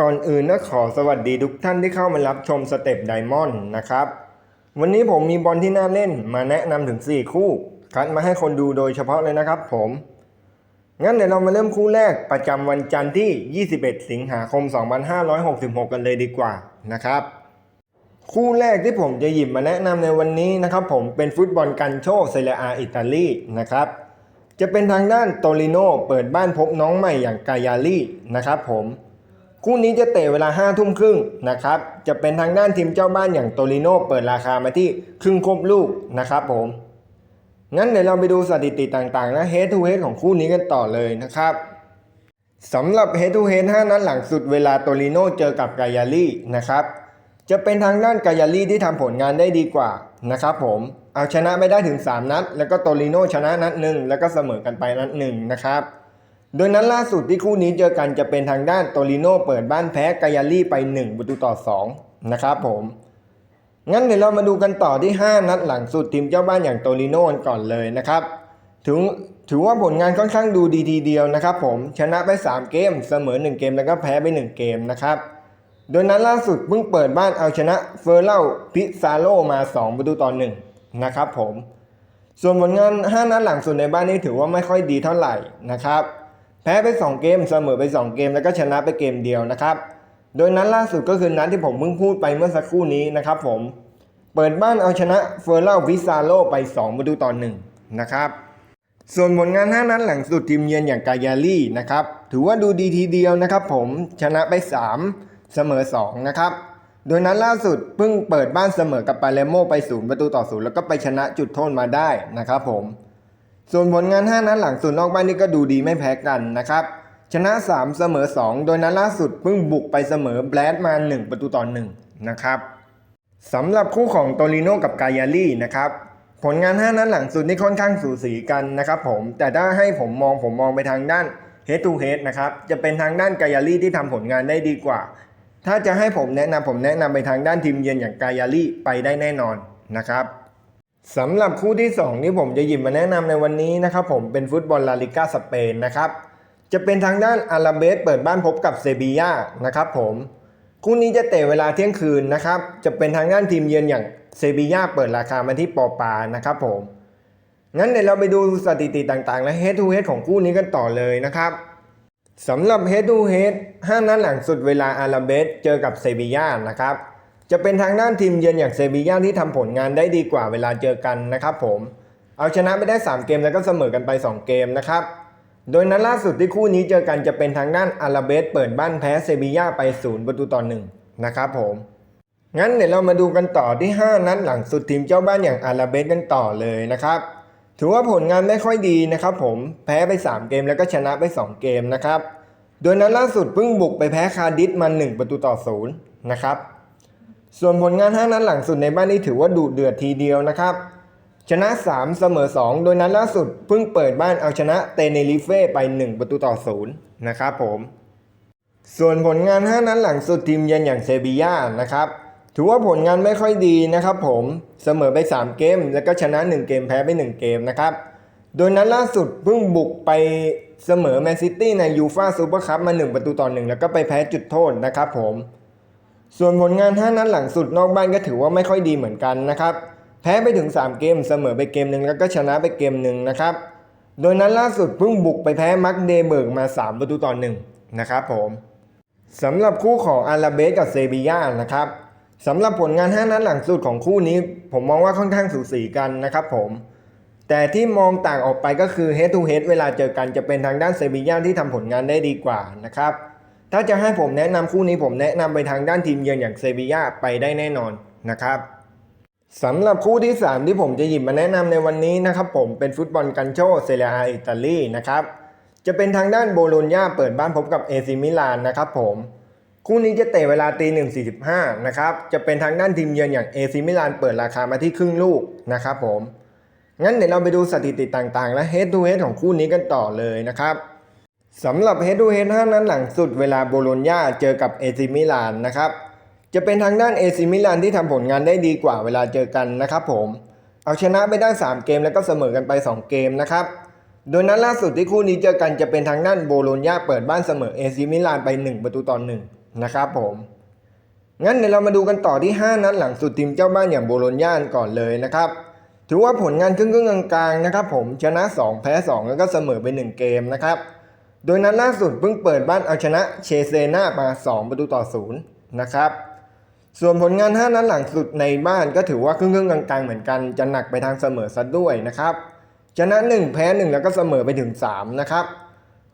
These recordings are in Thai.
ก่อนอื่นนะขอสวัสดีทุกท่านที่เข้ามารับชมสเต็ปไดมอนด์นะครับ วันนี้ผมมีบอลที่น่าเล่นมาแนะนำถึง 4 คู่ คัดมาให้คนดูโดยเฉพาะเลยนะครับผม งั้นเดี๋ยวเรามาเริ่มคู่แรกประจำวันจันทร์ที่ 21 สิงหาคม 2566 กันเลยดีกว่านะครับ คู่แรกที่ผมจะหยิบมาแนะนำในวันนี้นะครับผมเป็นฟุตบอลกันโชเซเรียอาอิตาลีนะครับจะเป็นทางด้านโตลิโนเปิดบ้านพบน้องใหม่อย่างกายาลีนะครับผม คู่นี้จะเตะเวลา5้าทุ่มครึ่งนะครับ จะเป็นทางด้านทีมเจ้าบ้านอย่างโตลิโนเปิดราคามาที่ครึ่งครบลูกนะครับผม งั้นเดี๋ยวเราไปดูสถิติต่างๆ และ head to head ของคู่นี้กันต่อเลยนะครับสำหรับ head to head 5นัดหลังสุดเวลาโตลิโนเจอกับกายาลีนะครับ จะเป็นทางด้านกายาลีที่ทำผลงานได้ดีกว่านะครับผมเอาชนะไม่ได้ถึง 3 นัด แล้วก็โตลิโนชนะนัดหนึ่งแล้วก็เสมอกันไปนัดหนึ่งนะครับ โดยนั้นล่าสุดที่คู่นี้เจอกันจะเป็นทางด้านโตลิโนเปิดบ้านแพ้กายาลีไป 1 ประตูต่อ 2 นะครับผม งั้นเดี๋ยวเรามาดูกันต่อที่ 5 นัดหลังสุดทีมเจ้าบ้านอย่างโตลิโนกันก่อนเลยนะครับ ถึงถือว่าผลงานค่อนข้างดูดีทีเดียวนะครับผม ชนะไป 3 เกม เสมอ 1 เกมแล้วก็แพ้ไป 1 เกมนะครับโดยนั้นล่าสุดเพิ่งเปิดบ้านเอาชนะเฟอร์เล่าพิซาโลมา 2 ประตูต่อ1นะครับผม ส่วนผลงาน 5 นัดหลังสุดในบ้านนี้ถือว่าไม่ค่อยดีเท่าไหร่นะครับ แพ้ไป 2 เกมเสมอไป 2 เกม แล้วก็ชนะไปเกมเดียวนะครับ โดยนัดล่าสุดก็คือนัดที่ผมเพิ่งพูดไปเมื่อสักครู่นี้นะครับผม เปิดบ้านเอาชนะเฟอร์เล่าพิซาโลไป2ประตูต่อ1นะครับ ส่วนผลงาน 5 นัดหลังสุดทีมเยือนอย่างกายาลีนะครับ ถือว่าดูดีทีเดียวนะครับผมชนะไป 3 เสมอ 2 นะครับ โดยนัดล่าสุดเพิ่งเปิดบ้านเสมอกับปาเลโมไป 0 ประตูต่อ 0 แล้วก็ไปชนะจุดโทษมาได้นะครับผม ส่วนผลงาน 5 นัดหลังสุดนอกบ้านนี่ก็ดูดีไม่แพ้กันนะครับ ชนะ 3 เสมอ 2 โดยนัดล่าสุดเพิ่งบุกไปเสมอแบลดมา 1 ประตูต่อ1นะครับสำหรับคู่ของโตลิโนกับกายาลี่นะครับผลงาน 5 นัดหลังสุดนี่ค่อนข้างสูสีกันนะครับผมแต่ถ้าให้ผมมองผมมองไปทางด้าน head to head นะครับจะเป็นทางด้านกายาลี่ที่ทำผลงานได้ดีกว่า ถ้าจะให้ผมแนะนำผมแนะนำไปทางด้านทีมเยือนอย่างกายาลี่ไปได้แน่นอนนะครับ สำหรับคู่ที่ 2 ที่ผมจะหยิบมาแนะนำในวันนี้นะครับผมเป็นฟุตบอลลาลิก้าสเปนนะครับจะเป็นทางด้านอาราเบสเปิดบ้านพบกับเซบียานะครับผมคู่นี้จะเตะเวลาเที่ยงคืนนะครับจะเป็นทางด้านทีมเยือนอย่างเซบียาเปิดราคามาที่ปอปานะครับผมงั้นเดี๋ยวเราไปดูสถิติต่างๆ และ head to head ของคู่นี้กันต่อเลยนะครับสำหรับ head to head 5นัดหลังสุดเวลาอาราเบสเจอกับเซบียานะครับ จะเป็นทางด้านทีมเยือนอย่างเซบีย่าที่ทำผลงานได้ดีกว่าเวลาเจอกันนะครับผมเอาชนะไปได้ 3 เกมแล้วก็เสมอกันไป 2 เกมนะครับ โดยนัดล่าสุดที่คู่นี้เจอกันจะเป็นทางด้านอาราเบสเปิดบ้านแพ้เซบีย่าไป 0 ประตูต่อ1นะครับผม งั้นเดี๋ยวเรามาดูกันต่อที่ 5 นัดหลังสุดทีมเจ้าบ้านอย่างอาราเบสกันต่อเลยนะครับ ถือว่าผลงานไม่ค่อยดีนะครับผมแพ้ไป 3 เกมแล้วก็ชนะไป 2 เกมนะครับ โดยนัดล่าสุดเพิ่งบุกไปแพ้คาร์ดิสมา1ประตูต่อ0นะครับ ส่วนผลงาน5นัดหลังสุดในบ้านนี้ถือว่าดุเดือดทีเดียวนะครับ ชนะ 3 เสมอ 2 โดยนัดล่าสุดเพิ่งเปิดบ้านเอาชนะเตเนริเฟ่ไป 1 ประตูต่อ 0 นะครับผม ส่วนผลงาน 5 นัดหลังสุดทีมเยือนอย่างเซบีย่านะครับถือว่าผลงานไม่ค่อยดีนะครับผมเสมอไป 3 เกม แล้วก็ชนะ 1 เกมแพ้ไป 1 เกมนะครับ โดยนัดล่าสุดเพิ่งบุกไปเสมอแมนซิตี้ในยูฟาซูเปอร์คัพมา 1 ประตูต่อ 1 แล้วก็ไปแพ้จุดโทษนะครับผม ส่วนผลงาน 5 นัดหลังสุดนอกบ้านก็ถือว่าไม่ค่อยดีเหมือนกันนะครับ แพ้ไปถึง 3 เกมเสมอไปเกมหนึ่งแล้วก็ชนะไปเกมหนึ่งนะครับ โดยนั้นล่าสุดเพิ่งบุกไปแพ้มักเดเบิร์กมา 3 ประตูต่อ1นะครับผมสำหรับคู่ของอาราเบสกับเซบียานะครับสำหรับผลงาน 5 นัดหลังสุดของคู่นี้ผมมองว่าค่อนข้างสูสีกันนะครับผมแต่ที่มองต่างออกไปก็คือ head to head เวลาเจอกันจะเป็นทางด้านเซบียาที่ทำผลงานได้ดีกว่านะครับ ถ้าจะให้ผมแนะนำคู่นี้ผมแนะนำไปทางด้านทีมเยือนอย่างเซบียาไปได้แน่นอนนะครับสำหรับคู่ที่ 3 ที่ผมจะหยิบมาแนะนำในวันนี้นะครับผมเป็นฟุตบอลกันโชเซเรียอาอิตาลีนะครับจะเป็นทางด้านโบโลญญาเปิดบ้านพบกับเอซิมิลานนะครับผมคู่นี้จะเตะเวลาตีหนึ่งสี่สิบห้านะครับจะเป็นทางด้านทีมเยือนอย่างเอซิมิลานเปิดราคามาที่ครึ่งลูกนะครับผมงั้นเดี๋ยวเราไปดูสถิติต่างๆ และ head to head ของคู่นี้กันต่อเลยนะครับ สำหรับ head to head 5นั้นหลังสุดเวลาโบโลญญาเจอกับเอซิมิลานนะครับ จะเป็นทางด้านเอซิมิลานที่ทำผลงานได้ดีกว่าเวลาเจอกันนะครับผม เอาชนะไปได้ 3 เกมแล้วก็เสมอกันไป 2 เกมนะครับ โดยนัดล่าสุดที่คู่นี้เจอกันจะเป็นทางด้านโบโลญญาเปิดบ้านเสมอเอซิมิลานไป 1 ประตูต่อ1นะครับผม งั้นเดี๋ยวเรามาดูกันต่อที่ 5 นัดหลังสุดทีมเจ้าบ้านอย่างโบโลญญาก่อนเลยนะครับ ถือว่าผลงานครึ่งๆกลางๆนะครับผมชนะ 2 แพ้ 2 แล้วก็เสมอไป 1 เกมนะครับ โดยนัดล่าสุดเพิ่งเปิดบ้านเอาชนะเชเซนามา 2 ประตูต่อ0นะครับ ส่วนผลงาน 5 นัดหลังสุดในบ้านก็ถือว่าครึ่งๆกลางๆเหมือนกัน จะหนักไปทางเสมอซะด้วยนะครับ ชนะ 1 แพ้ 1 แล้วก็เสมอไปถึง 3 นะครับ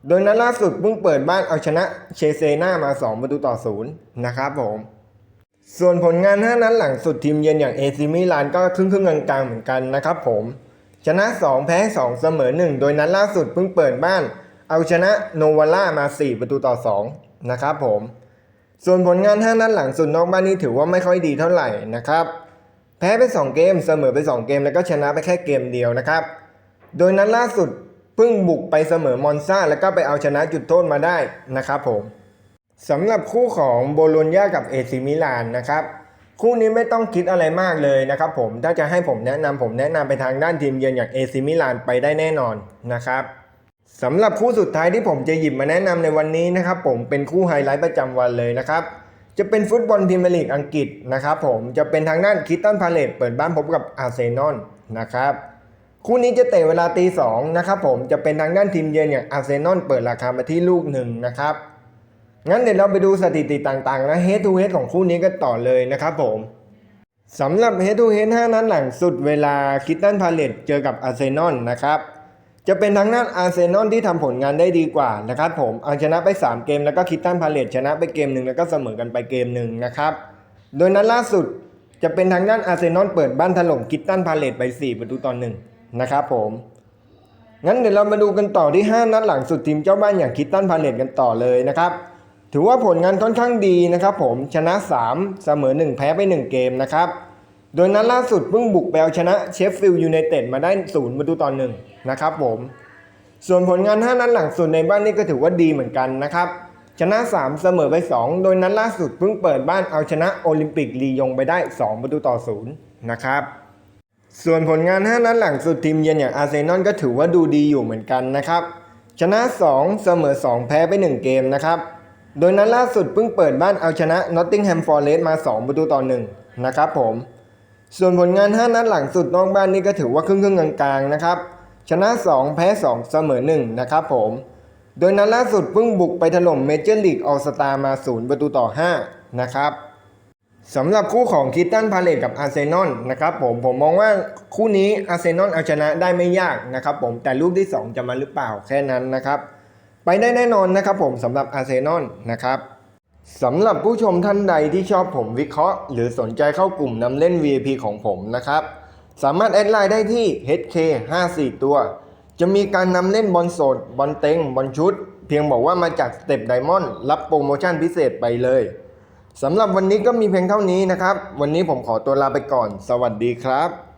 โดยนัดล่าสุดเพิ่งเปิดบ้านเอาชนะเชเซนามา 2 ประตูต่อ0นะครับผมส่วนผลงาน 5 นัดหลังสุดทีมเยือนอย่างเอซิมิลานก็ครึ่งครึ่งๆกลางๆเหมือนกันนะครับผม ชนะ 2 แพ้ 2 เสมอ 1 โดยนัดล่าสุดเพิ่งเปิดบ้าน เอาชนะโนวาล่ามา 4 ประตูต่อ 2 นะครับผม ส่วนผลงาน 5 นัดหลังสุดนอกบ้านนี้ถือว่าไม่ค่อยดีเท่าไหร่นะครับ แพ้ไป 2 เกม เสมอไป 2 เกม แล้วก็ชนะไปแค่เกมเดียวนะครับ โดยนัดล่าสุดเพิ่งบุกไปเสมอมอนซาแล้วก็ไปเอาชนะจุดโทษมาได้นะครับผมสำหรับคู่ของโบโลญญากับเอซิมิลานนะครับคู่นี้ไม่ต้องคิดอะไรมากเลยนะครับผมถ้าจะให้ผมแนะนำผมแนะนำไปทางด้านทีมเยือนอย่างเอซิมิลานไปได้แน่นอนนะครับ สำหรับคู่สุดท้ายที่ผมจะหยิบมาแนะนำในวันนี้นะครับ ผมเป็นคู่ไฮไลท์ประจำวันเลยนะครับจะเป็นฟุตบอลพรีเมียร์ลีกอังกฤษนะครับผมจะเป็นทางด้านคิตตันพาเลตเปิดบ้านพบกับอาร์เซนอลนะครับคู่นี้จะเตะเวลาตีสองนะครับผมจะเป็นทางด้านทีมเยือนอย่างอาร์เซนอลเปิดราคามาที่ลูกหนึ่งนะครับงั้นเดี๋ยวเราไปดูสถิติต่างๆและ head to head ของคู่นี้กันต่อเลยนะครับผมสำหรับ head to head 5นัดหลังสุดเวลาคิตตันพาเลตเจอกับอาร์เซนอลนะครับ จะเป็นทางด้นอาร์เซนอลที่ทำผลงานได้ดีกว่านะครับผมเอาชนะไป 3 เกมแล้วก็คิตตันพาเลตชนะไปเกมหนึ่งแล้วก็เสมอกันไปเกมหนึ่งนะครับ โดยนัดล่าสุดจะเป็นทางด้านอาร์เซนอลเปิดบ้านถล่มคิตตันพาเลตไป 4 ประตูต่อหนึ่งนะครับผม งั้นเดี๋ยวเรามาดูกันต่อที่ 5 นัดหลังสุดทีมเจ้าบ้านอย่างคิตตันพาเลตกันต่อเลยนะครับ ถือว่าผลงานค่อนข้างดีนะครับผมชนะ 3 เสมอ 1 แพ้ไป 1 เกมนะครับ โดยนัดล่าสุดเพิ่งบุกไปเอาชนะเชฟฟิลด์ยูไนเต็ดมาได้0ประตูต่อ1นะครับผม ส่วนผลงาน 5 นัดหลังสุดในบ้านนี่ก็ถือว่าดีเหมือนกันนะครับ ชนะ 3 เสมอไป 2 โดยนัดล่าสุดเพิ่งเปิดบ้านเอาชนะโอลิมปิกลียงไปได้ 2 ประตูต่อ0นะครับส่วนผลงาน 5 นัดหลังสุดทีมเยือนอย่างอาร์เซนอลก็ถือว่าดูดีอยู่เหมือนกันนะครับ ชนะ 2 เสมอ 2 แพ้ไป 1 เกมนะครับ โดยนัดล่าสุดเพิ่งเปิดบ้านเอาชนะนอตติงแฮมฟอร์เรสต์มา 2 ประตูต่อ1นะครับผม ส่วนผลงาน 5 นัดหลังสุดนอกบ้านนี่ก็ถือว่าครึ่งครึ่งๆกลางๆนะครับ ชนะ 2 แพ้ 2 เสมอ 1 นะครับผม โดยนัดล่าสุดเพิ่งบุกไปถล่มเมเจอร์ลีกออสตามา 0 ประตูต่อ 5 นะครับสำหรับคู่ของคิตตันพาเลตกับอาร์เซนอลนะครับผมผมมองว่าคู่นี้อาร์เซนอลเอาชนะได้ไม่ยากนะครับผมแต่ลูกที่ 2 จะมาหรือเปล่าแค่นั้นนะครับ ไปได้แน่นอนนะครับผมสำหรับอาร์เซนอลนะครับ สำหรับผู้ชมท่านใดที่ชอบผมวิเคราะห์ หรือสนใจเข้ากลุ่มนำเล่น VIP ของผมนะครับ สามารถแอดไลน์ได้ที่ HK 5 4ตัว จะมีการนำเล่นบอลสด บอลเต็ง บอลชุด เพียงบอกว่ามาจากสเต็ปไดมอนด์รับโปรโมชั่นพิเศษไปเลยสำหรับวันนี้ก็มีเพียงเท่านี้นะครับ วันนี้ผมขอตัวลาไปก่อน สวัสดีครับ